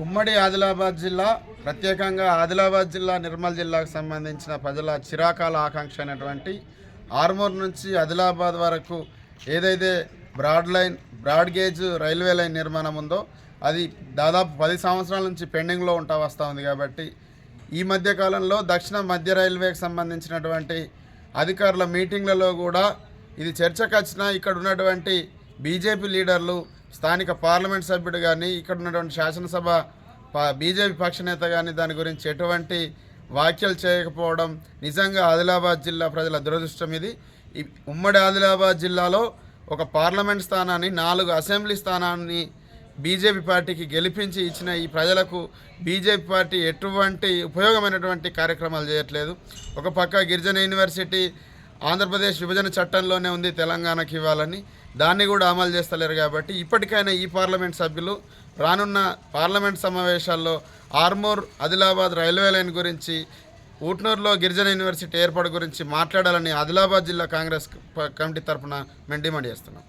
ఉమ్మడి ఆదిలాబాద్ జిల్లా ప్రత్యేకంగా ఆదిలాబాద్ జిల్లా నిర్మల్ జిల్లాకు సంబంధించిన ప్రజల చిరాకాల ఆకాంక్ష అయినటువంటి ఆర్మూర్ నుంచి ఆదిలాబాద్ వరకు ఏదైతే broad line broad gauge railway line నిర్మాణం ఉందో అది దాదాపు పది సంవత్సరాల నుంచి పెండింగ్లో ఉంటా వస్తూ ఉంది కాబట్టి ఈ మధ్య కాలంలో దక్షిణ మధ్య రైల్వేకి సంబంధించినటువంటి అధికారుల మీటింగ్లలో కూడా ఇది చర్చకు వచ్చినా ఇక్కడ ఉన్నటువంటి బీజేపీ లీడర్లు స్థానిక పార్లమెంట్ సభ్యుడు కానీ ఇక్కడ ఉన్నటువంటి శాసనసభ ప- బీజేపీ పక్ష నేత కానీ దాని గురించి ఎటువంటి వ్యాఖ్యలు చేయకపోవడం నిజంగా ఆదిలాబాద్ జిల్లా ప్రజల దురదృష్టం ఇది. ఉమ్మడి ఆదిలాబాద్ జిల్లాలో ఒక పార్లమెంట్ స్థానాన్ని నాలుగు అసెంబ్లీ స్థానాన్ని బీజేపీ పార్టీకి గెలిపించి ఇచ్చిన ఈ ప్రజలకు బీజేపీ పార్టీ ఎటువంటి ఉపయోగమైనటువంటి కార్యక్రమాలు చేయట్లేదు. ఒక పక్క గిరిజన యూనివర్సిటీ ఆంధ్రప్రదేశ్ విభజన చట్టంలోనే ఉంది తెలంగాణకి ఇవ్వాలని. దాన్ని కూడా అమలు చేస్తలేరు కాబట్టి ఇప్పటికైనా ఈ పార్లమెంట్ సభ్యులు రానున్న పార్లమెంట్ సమావేశాల్లో ఆర్మూర్ ఆదిలాబాద్ రైల్వే లైన్ గురించి ఊట్నూరులో గిరిజన యూనివర్సిటీ ఏర్పాటు గురించి మాట్లాడాలని ఆదిలాబాద్ జిల్లా కాంగ్రెస్ కమిటీ తరఫున మేము డిమాండ్ చేస్తున్నాం.